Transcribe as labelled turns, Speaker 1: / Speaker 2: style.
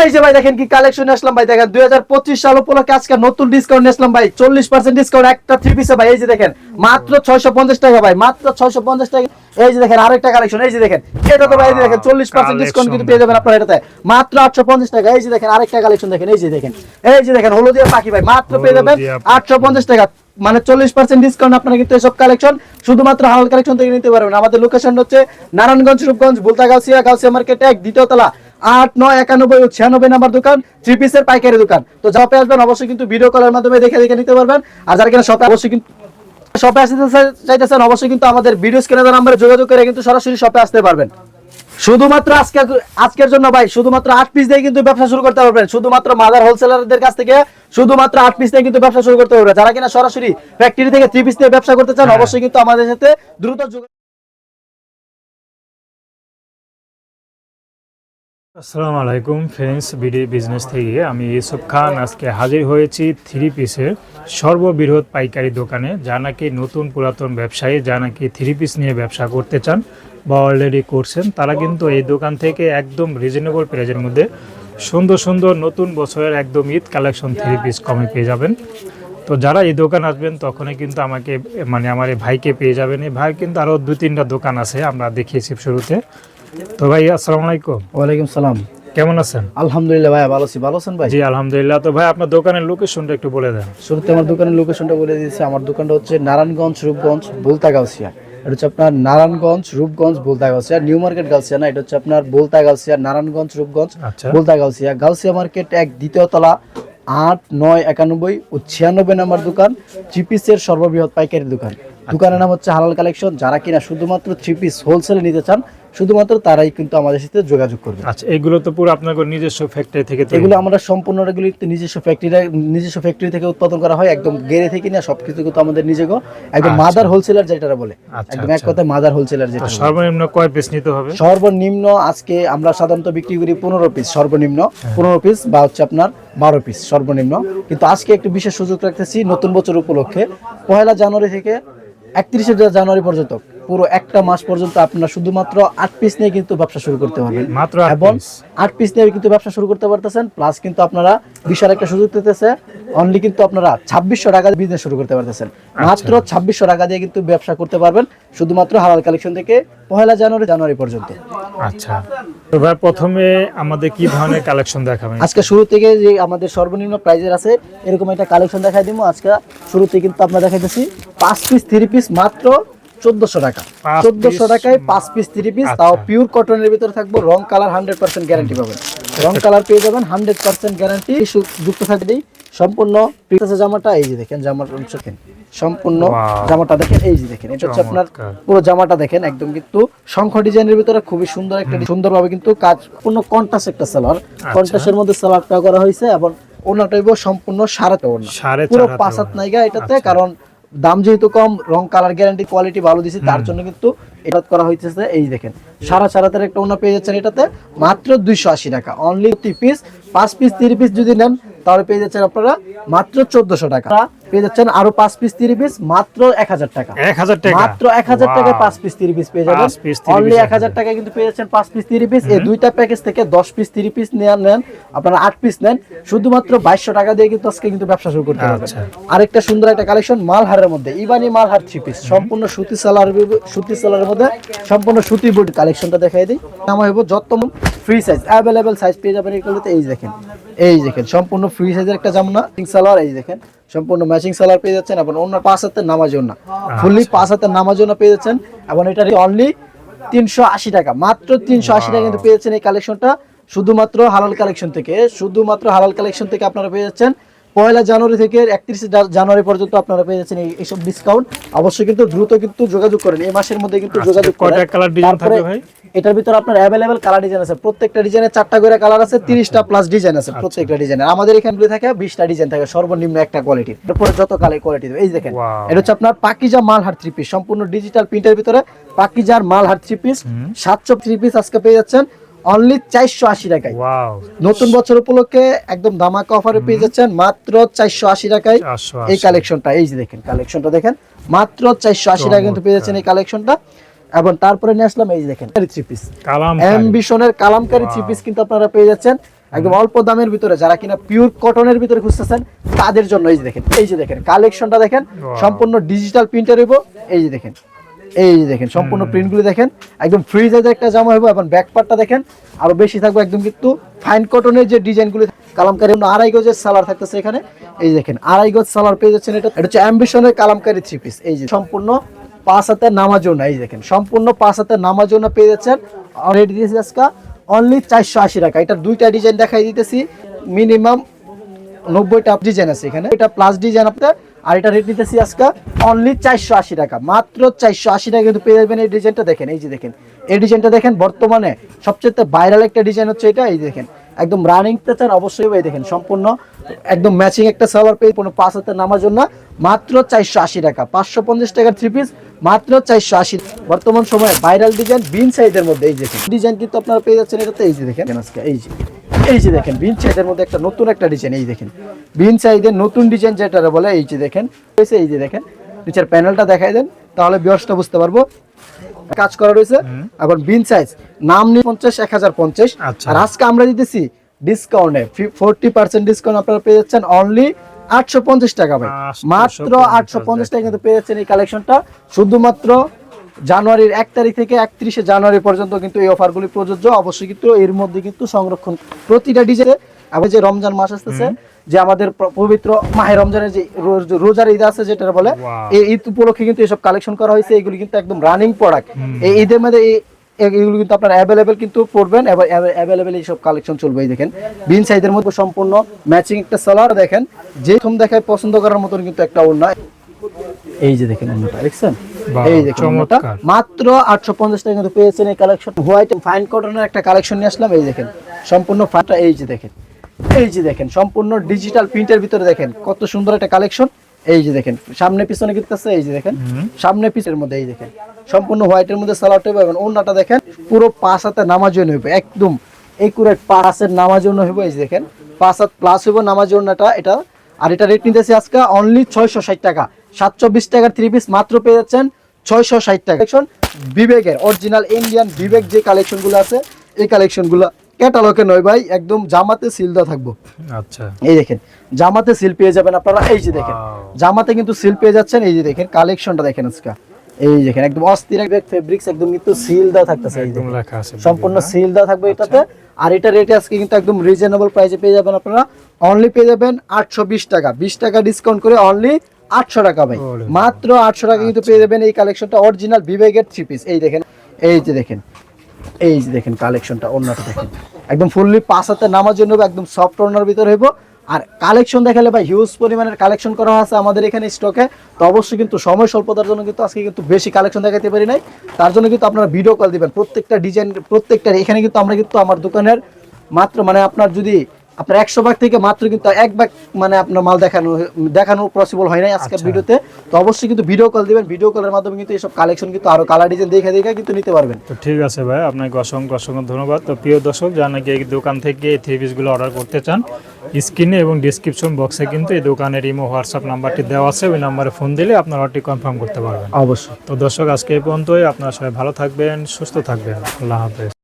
Speaker 1: এই যে ভাই দেখেন কি কালেকশন আসলাম ভাই দেখেন দুই হাজার পঁচিশ সাল উপলক্ষে আজকে নতুন ডিসকাউন্ট আসলাম ভাই চল্লিশ পার্সেন্ট ডিসকাউন্ট একটা থ্রি পিসে ভাই এই যে দেখেন মাত্র ছয়শো পঞ্চাশ টাকা ভাই মাত্র ছয়শো পঞ্চাশ টাকা এই যে দেখেন আরেকটা কালেকশন এই যে দেখেন এটা তো ভাই এই যে দেখেন চল্লিশ পার্সেন্ট ডিসকাউন্ট কিন্তু পেয়ে যাবেন আপনার এটাতে মাত্র আটশো পঞ্চাশ টাকা এই যে দেখেন আরেকটা কালেকশন দেখেন এই যে দেখেন এই যে দেখেন হলুদিয়া পাখি ভাই মাত্র পেয়ে যাবেন আটশো পঞ্চাশ টাকা মানে চল্লিশ পার্সেন্ট ডিসকাউন্ট আপনারা কিন্তু এসব কালেকশন শুধুমাত্র হালাল কালেকশন থেকে নিতে পারবেন। আমাদের লোকেশন হচ্ছে নারায়ণগঞ্জ রূপগঞ্জ বুলতা গাউসিয়া গাউসিয়া মার্কেট এক দ্বিতীয় তলা আট নয় একানব্বই ও ছিয়ানব্বই নাম্বার দোকান থ্রি পিসের পাইকারি দোকান। তো যাপে আসবেন অবশ্যই কিন্তু ভিডিও কলের মাধ্যমে দেখে দেখে নিতে পারবেন। আর যারা কিনা শপে অবশ্যই কিন্তু শপে আসতে চাইতেছেন অবশ্যই কিন্তু আমাদের ভিডিও স্ক্রিনে নাম্বারে যোগাযোগ করে কিন্তু সরাসরি শপে আসতে পারবেন। শুধুমাত্র আজকে আজকের জন্য ভাই শুধুমাত্র আট পিস দিয়ে কিন্তু ব্যবসা শুরু করতে পারবেন। শুধুমাত্র মাদার হোলসেলারদের কাছ থেকে শুধুমাত্র আট পিস দিয়ে কিন্তু ব্যবসা শুরু করতে পারবেন। যারা কিনা সরাসরি ফ্যাক্টরি থেকে থ্রি পিস দিয়ে ব্যবসা করতে চান
Speaker 2: হ্যাঁ।
Speaker 1: অবশ্যই কিন্তু আমাদের সাথে দ্রুত
Speaker 2: আসসালামু আলাইকুম ফ্রেন্ডস, বিডি বিজনেস থেকে আমি ইউসুফ খান। আজকে হাজির হয়েছি থ্রি পিসের সর্ববৃহৎ পাইকারি দোকানে, যা নাকি নতুন পুরাতন ব্যবসায়ী, যা নাকি থ্রি পিস নিয়ে ব্যবসা করতে চান বা অলরেডি করছেন, তারা কিন্তু এই দোকান থেকে একদম রিজনেবল প্রাইজের মধ্যে সুন্দর সুন্দর নতুন বছরের একদম ঈদ কালেকশন থ্রি পিস কমে পেয়ে যাবেন। তো যারা এই দোকান আসবেন, তখনই কিন্তু আমাকে মানে আমার এই ভাইকে পেয়ে যাবেন। এই ভাই কিন্তু আরও দু তিনটা দোকান আছে, আমরা দেখিয়েছি শুরুতে। তো ভাই আসসালামু আলাইকুম।
Speaker 1: ওয়ালাইকুম সালাম।
Speaker 2: কেমন আছেন?
Speaker 1: আলহামদুলিল্লাহ ভাই ভালো আছি। ভালো আছেন ভাই?
Speaker 2: জি আলহামদুলিল্লাহ। তো ভাই আপনার দোকানের লোকেশনটা একটু বলে দেন।
Speaker 1: শুরুতে আমার দোকানের লোকেশনটা বলে দিয়েছি। আমার দোকানটা হচ্ছে নারায়ণগঞ্জ রূপগঞ্জ বুলতা গাউসিয়া এটা হচ্ছে আপনার নারায়ণগঞ্জ রূপগঞ্জ বুলতা গাউসিয়া নিউ মার্কেট গাউসিয়া না এটা হচ্ছে আপনার বুলতা গাউসিয়া নারায়ণগঞ্জ রূপগঞ্জ
Speaker 2: আচ্ছা।
Speaker 1: বুলতা গাউসিয়া গাউসিয়া মার্কেট এক দ্বিতীয় তলা আট নয় একানব্বই ও ছিয়ানব্বই নম্বর দোকান থ্রি পিসের সর্ববৃহৎ পাইকারি দোকান। দোকানের নাম হচ্ছে হালাল কালেকশন। যারা কিনা শুধুমাত্র থ্রি পিস হোলসেলে নিতে চান শুধুমাত্র তারাই কিন্তু আমাদের সাথে যোগাযোগ করবে।
Speaker 2: আচ্ছা এগুলো তো পুরো আপনার নিজস্ব ফ্যাক্টরি থেকে
Speaker 1: এগুলো আমরা সম্পূর্ণ এগুলি নিজস্ব ফ্যাক্টরি নিজস্ব ফ্যাক্টরি থেকে উৎপাদন করা হয় একদম গেরে থেকে না সবকিছু কিন্তু আমাদের নিজেকে একদম
Speaker 2: আচ্ছা।
Speaker 1: মাদার হোলসেলার যেটা বলে।
Speaker 2: আচ্ছা,
Speaker 1: একদম এক
Speaker 2: আচ্ছা।
Speaker 1: কথায় মাদার হোলসেলার যেটা
Speaker 2: সর্বনিম্ন কয় পিস নিতে হবে?
Speaker 1: সর্বনিম্ন আজকে আমরা সাধারণত বিক্রি করি পনেরো পিস সর্বনিম্ন
Speaker 2: হ্যাঁ।
Speaker 1: পনেরো পিস বা হচ্ছে আপনার বারো পিস সর্বনিম্ন। কিন্তু আজকে একটু বিশেষ সুযোগ রাখতেছি নতুন বছর উপলক্ষে পয়লা জানুয়ারি থেকে একত্রিশে জানুয়ারি পর্যন্ত। পুরো একটা মাস পর্যন্ত আপনারা শুধুমাত্র আট পিস নিয়ে কিন্তু ব্যবসা শুরু করতে পারবেন।
Speaker 2: মাত্র
Speaker 1: এবং আট পিস নিয়ে কিন্তু ব্যবসা শুরু করতে পারতেছেন প্লাস কিন্তু আপনারা বিশাল একটা সুযোগ পেতেছে অনলি কিন্তু আপনারা ছাব্বিশশো টাকা বিজনেস শুরু করতে পারতেছেন। মাত্র ছাব্বিশশো টাকা দিয়ে কিন্তু ব্যবসা করতে পারবেন শুধুমাত্র হালাল কালেকশন থেকে পহেলা জানুয়ারি জানুয়ারি পর্যন্ত।
Speaker 2: আচ্ছা। তো ভাই প্রথমে আমাদের কি ধরনের কালেকশন দেখাবেন?
Speaker 1: আজকে শুরু থেকে যে আমাদের সর্বনিম্ন প্রাইজের আছে এরকম একটা কালেকশন দেখাই দিব। আজকে শুরুতে কিন্তু আমরা দেখাইতেছি পাঁচ পিস থ্রি পিস মাত্র চোদ্দশো টাকা চোদ্দশো টাকায় পাঁচ পিস থ্রি পিস। তাও পিওর কটনের ভিতরে থাকব রং কালার হান্ড্রেড পার্সেন্ট গ্যারান্টি পাবেন রং কালার পেয়ে যাবেন হান্ড্রেড পার্সেন্ট গ্যারান্টি যুক্ত সম্পূর্ণ জামাটা এই যে দেখেন জামার অংশ দেখেন সম্পূর্ণ জামাটা দেখেন এই যে দেখেন এটা হচ্ছে আপনার পুরো জামাটা দেখেন একদম কিন্তু শঙ্খ ডিজাইনের ভিতরে খুবই সুন্দর একটা সুন্দরভাবে কিন্তু কাজ পূর্ণ কন্টাস একটা সালোয়ার
Speaker 2: আচ্ছা।
Speaker 1: কন্টাসের মধ্যে সালোয়ারটা করা হয়েছে এবং ওনাটাইব সম্পূর্ণ সারাতে ওনা পুরো
Speaker 2: চার হাতের
Speaker 1: পাঁচ হাত
Speaker 2: ওড়না।
Speaker 1: নাইগা এটাতে
Speaker 2: আচ্ছা।
Speaker 1: কারণ দাম যেহেতু কম রং কালার গ্যারান্টি কোয়ালিটি ভালো দিছে তার জন্য কিন্তু এটা করা হইতেছে। এই দেখেন সারা সারা তার একটা ওনা পেয়ে যাচ্ছেন এটাতে মাত্র দুইশো আশি টাকা। অনলি থ্রি পিস পাঁচ পিস তিরিশ পিস যদি নেন তাহলে পেয়ে যাচ্ছেন আপনারা মাত্র চোদ্দশো টাকা। পেয়ে যাচ্ছেন আরও পাঁচ পিস পিস মাত্র এক হাজার টাকা।
Speaker 2: এক হাজার টাকা।
Speaker 1: মাত্র এক হাজার টাকায় পাঁচ পিস পিস পেয়ে যাবেন। অনলি এক হাজার টাকায় কিন্তু পেয়ে যাচ্ছেন পাঁচ পিস পিস এই দুইটা প্যাকেজ থেকে দশ পিস পিস নেন নেন আপনারা আট পিস নেন। শুধুমাত্র বাইশশো টাকা দিয়ে কিন্তু আজকে কিন্তু ব্যবসা শুরু করতে পারবেন
Speaker 2: আচ্ছা।
Speaker 1: আরেকটা সুন্দর একটা কালেকশন মালহারের মধ্যে। ইবানি মালহার থ্রি পিস সম্পূর্ণ সুতি সালার সুতি সালারের মধ্যে সম্পূর্ণ সুতি বুট কালেকশনটা দেখাই দিই। আমার হইব যত ফ্রি সাইজ অ্যাভেলেবেল সাইজ পেয়ে যাবেন এগুলোতে এই দেখেন। এই দেখেন সম্পূর্ণ ফ্রি সাইজের একটা জামনা। সালোয়ার এই দেখেন। সম্পূর্ণ ম্যাচিং সালার পেয়ে যাচ্ছেন এবং অন্য পাঁচ হাতের নামাজ না ফুললি পাঁচ হাতের নামাজ পেয়ে যাচ্ছেন এবং এটা অনলি তিনশো আশি টাকা মাত্র তিনশো আশি টাকা কিন্তু পেয়েছেন এই কালেকশনটা শুধুমাত্র হালাল কালেকশন থেকে শুধুমাত্র হালাল কালেকশন থেকে আপনারা পেয়ে যাচ্ছেন পয়লা জানুয়ারি থেকে একত্রিশে জানুয়ারি পর্যন্ত আপনারা পেয়ে যাচ্ছেন এইসব ডিসকাউন্ট অবশ্যই কিন্তু দ্রুত কিন্তু যোগাযোগ করেন। এই মাসের মধ্যে কিন্তু
Speaker 2: আচ্ছা,
Speaker 1: যোগাযোগ করেন। তারপরে এটার ভিতরে আপনার অ্যাভেলেবেল কালার ডিজাইন আছে। প্রত্যেকটা ডিজাইনে চারটা করে কালার আছে তিরিশটা প্লাস ডিজাইন আছে প্রত্যেকটা ডিজাইনের আমাদের এখানে থাকে বিশটা ডিজাইন থাকে সর্বনিম্ন একটা কোয়ালিটি এরপরে যত কালার কোয়ালিটি এই দেখেন এটা হচ্ছে আপনার পাকিজা মালহার থ্রি পিস সম্পূর্ণ ডিজিটাল প্রিন্টের ভিতরে পাকিজার মালহার থ্রি পিস সাতশো থ্রি পিস আজকে পেয়ে যাচ্ছেন। অনলি চারশো আশি টাকায়। নতুন বছর উপলক্ষে একদম ধামাকা অফারে পেয়ে যাচ্ছেন মাত্র চারশো আশি টাকায়।
Speaker 2: 480
Speaker 1: এই কালেকশনটা এই যে দেখেন কালেকশনটা দেখেন মাত্র চারশো আশি টাকা কিন্তু পেয়ে যাচ্ছেন এই কালেকশনটা এবং তারপরে নিয়ে আসলাম এই যে দেখেন থ্রি পিস অ্যাম্বিশনের কালামকারী। থ্রি পিস কিন্তু আপনারা পেয়ে যাচ্ছেন। একদম অল্প দামের ভিতরে যারা কিনা পিওর কটনের ভিতরে খুঁজতেছেন তাদের জন্য এই যে দেখেন এই যে দেখেন কালেকশনটা দেখেন সম্পূর্ণ ডিজিটাল প্রিন্টার হইব এই যে দেখেন। এই যে দেখেন সম্পূর্ণ প্রিন্টগুলি দেখেন একদম ফ্রি একটা জামা হইব এবং ব্যাক পার্টটা দেখেন আরও বেশি থাকবে একদম কিন্তু ফাইন কটনের যে ডিজাইনগুলি কালামকারী আড়াই গজের সালার থাকতেছে এখানে। এই দেখেন আড়াই গজ সালার পেয়ে যাচ্ছেন এটা এটা হচ্ছে অ্যাম্বিশনের কালামকারী থ্রি পিস এই যে সম্পূর্ণ পাঁচ হাতের নামার জন্য এই দেখেন সম্পূর্ণ পাঁচ হাতের নামার জন্য পেয়ে যাচ্ছেন। অলরেডি দিয়েছি আজকে অনলি চারশো আশি টাকা। এটার দুইটা ডিজাইন দেখাই দিতেছি মিনিমাম নব্বইটা ডিজাইন আছে এখানে। এটা প্লাস ডিজাইন আপনার আর এটা রেট নিতেছি আজকে অনলি চারশো আশি টাকা। মাত্র চারশো আশি টাকা কিন্তু পেয়ে যাবেন এই ডিজাইনটা দেখেন, এই যে দেখেন। এই ডিজাইনটা দেখেন, বর্তমানে সবচেয়ে ভাইরাল একটা ডিজাইন হচ্ছে এটা, এই দেখেন। একদম রানিং তে চান অবশ্যই এই দেখেন, সম্পূর্ণ একদম ম্যাচিং একটা সালোয়ার পেয়ে কোনো পাঁচ হাতে নামার জন্য মাত্র চারশো আশি টাকা। পাঁচশো পঞ্চাশ টাকার থ্রি পিস মাত্র চারশো আশি বর্তমান সময়ে ভাইরাল ডিজাইন বিন সাইজের মধ্যে, এই যে ডিজাইন কিন্তু আপনারা পেয়ে যাচ্ছেন এটাতে, এই যে দেখেন আজকে, এই যে। এই যে দেখেন বিন সাইজের মধ্যে একটা নতুন একটা ডিজাইন এই দেখেন। বিন সাইজের নতুন ডিজাইন যেটা বলে এই যে দেখেন এই যে দেখেন। নিচের প্যানেলটা দেখাই দেন তাহলে বিয়সটা বুঝতে পারব। কাজ করা রয়েছে এখন বিন সাইজ নাম নিয়ে পঞ্চাশ এক হাজার পঞ্চাশ।
Speaker 2: আচ্ছা।
Speaker 1: আর আজকে আমরা দিতেছি ডিসকাউন্টে ফোরটি পার্সেন্ট ডিসকাউন্ট আপনারা পেয়ে যাচ্ছেন অনলি আটশো পঞ্চাশ টাকা ভাই। মাত্র আটশো পঞ্চাশ টাকা। কিন্তু পেয়ে যাচ্ছেন এই কালেকশনটা শুধুমাত্র জানুয়ারির এক তারিখ থেকে একত্রিশে জানুয়ারি পর্যন্ত কিন্তু এই অফারগুলি প্রযোজ্য। অবশ্যই কিন্তু এর মধ্যে কিন্তু সংরক্ষণ প্রতিটা ডিজাইনে আবার যে রমজান মাস আসতেছে যে আমাদের পবিত্র মাহে রমজানের যে রোজার ঈদ আছে যেটা বলে এই ঈদ উপলক্ষে কিন্তু এসব কালেকশন করা হয়েছে এগুলি কিন্তু একদম রানিং প্রোডাক্ট এই ঈদের মধ্যে এই- এগুলো কিন্তু আপনার অ্যাভেলেবেল কিন্তু পড়বেন অ্যাভেলেবেল এইসব কালেকশন চলবে দেখেন। বিন সাইজের মধ্যে সম্পূর্ণ ম্যাচিং একটা সালোয়ার দেখেন। যে দেখায় পছন্দ করার মতন কিন্তু একটা ওড়না। এই যে দেখেন অন্যটা দেখছেন? এই অন্যটা
Speaker 2: চমৎকার।
Speaker 1: মাত্র আটশো পঞ্চাশ টাকা কিন্তু পেয়েছেন এই কালেকশন হোয়াইট ফাইন কটনের একটা কালেকশন নিয়ে আসলাম এই দেখেন। সম্পূর্ণ ফাটা এই যে দেখেন। এই যে দেখেন সম্পূর্ণ ডিজিটাল প্রিন্টের ভিতরে দেখেন কত সুন্দর একটা কালেকশন এই যে দেখেন সামনে পিছনে কিন্তু আছে এই যে দেখেন। সামনে পিছের মধ্যে এই দেখেন। সম্পূর্ণ হোয়াইটের মধ্যে সালোয়ারটা হবে এবং ওন্নাটা দেখেন পুরো পাঁচ হাতে নামার জন্য হইবে একদম একুরেট পাঁচ হাতের নামার জন্য হইব এই যে দেখেন। পাঁচ হাত প্লাস হইব নামাজ জন্যটা এটা। আর এটা রেট নিতেছি আজকে অনলি ছয়শো ষাট টাকা। সাতশো বিশ টাকার থ্রি পিস মাত্র পেয়ে যাচ্ছেন ছয়শো ষাট টাকা। কালেকশন বিবেকের অরিজিনাল ইন্ডিয়ান বিবেক যে কালেকশনগুলো আছে এই কালেকশনগুলো ক্যাটালগে নয় ভাই একদম জামাতে সিল দেওয়া থাকব।
Speaker 2: আচ্ছা।
Speaker 1: এই দেখেন জামাতে সিল পেয়ে যাবেন আপনারা এই যে দেখেন জামাতে কিন্তু সিল পেয়ে যাচ্ছেন এই যে দেখেন কালেকশনটা দেখেন আজকে। এই দেখেন একদম অস্থির ফেব্রিক্স একদম কিন্তু সিল দেওয়া থাকতেছে এই
Speaker 2: একদম লেখা আছে
Speaker 1: সম্পূর্ণ সিল দেওয়া থাকবে এটাতে। আর এটা রেটে আজকে কিন্তু একদম রিজনেবল প্রাইসে পেয়ে যাবেন আপনারা। অনলি পেয়ে যাবেন আটশো বিশ টাকা। বিশ টাকা ডিসকাউন্ট করে অনলি আটশো টাকা ভাই। মাত্র আটশো টাকা কিন্তু পেয়ে যাবেন এই কালেকশনটা অরিজিনাল বিবেকের থ্রি পিস এই দেখেন এই যে দেখেন এই যে দেখেন কালেকশনটা অন্যটা দেখেন। একদম ফুললি পাঁচ হাতে নামার জন্য একদম সফট অন্যার ভিতরে হইব। আর কালেকশন দেখালে ভাই হিউজ পরিমাণের কালেকশন করা আছে আমাদের এখানে স্টকে তো অবশ্যই কিন্তু সময় স্বল্পতার জন্য কিন্তু আজকে কিন্তু বেশি কালেকশন দেখাতে পারি নাই। তার জন্য কিন্তু আপনারা ভিডিও কল দিবেন। প্রত্যেকটা ডিজাইন প্রত্যেকটা এখানে কিন্তু আমরা কিন্তু আমার দোকানের মাত্র মানে আপনার যদি আপনার একশো ভাগ থেকে মাত্র কিন্তু এক ভাগ মানে আপনার মাল দেখানো দেখানো পসিবল হয় নাই আজকের
Speaker 2: আচ্ছা।
Speaker 1: ভিডিওতে। তো অবশ্যই কিন্তু ভিডিও কল দিবেন। ভিডিও কলের মাধ্যমে কিন্তু এইসব কালেকশন কিন্তু আরও কালার ডিজাইন দেখে দেখে কিন্তু নিতে পারবেন।
Speaker 2: তো ঠিক আছে ভাই আপনাকে অসংখ্য অসংখ্য ধন্যবাদ। তো প্রিয় দর্শক যারা নাকি এই দোকান থেকে এই থ্রি পিসগুলো অর্ডার করতে চান স্ক্রিনে এবং ডিসক্রিপশন বক্সে কিন্তু এই দোকানের ইমো হোয়াটসঅ্যাপ নাম্বারটি দেওয়া আছে। ওই নাম্বারে ফোন দিলে আপনার অর্ডারটি কনফার্ম করতে পারবেন।
Speaker 1: অবশ্যই।
Speaker 2: তো দর্শক আজকে এই পর্যন্তই। আপনারা সবাই ভালো থাকবেন সুস্থ থাকবেন। আল্লাহ হাফেজ।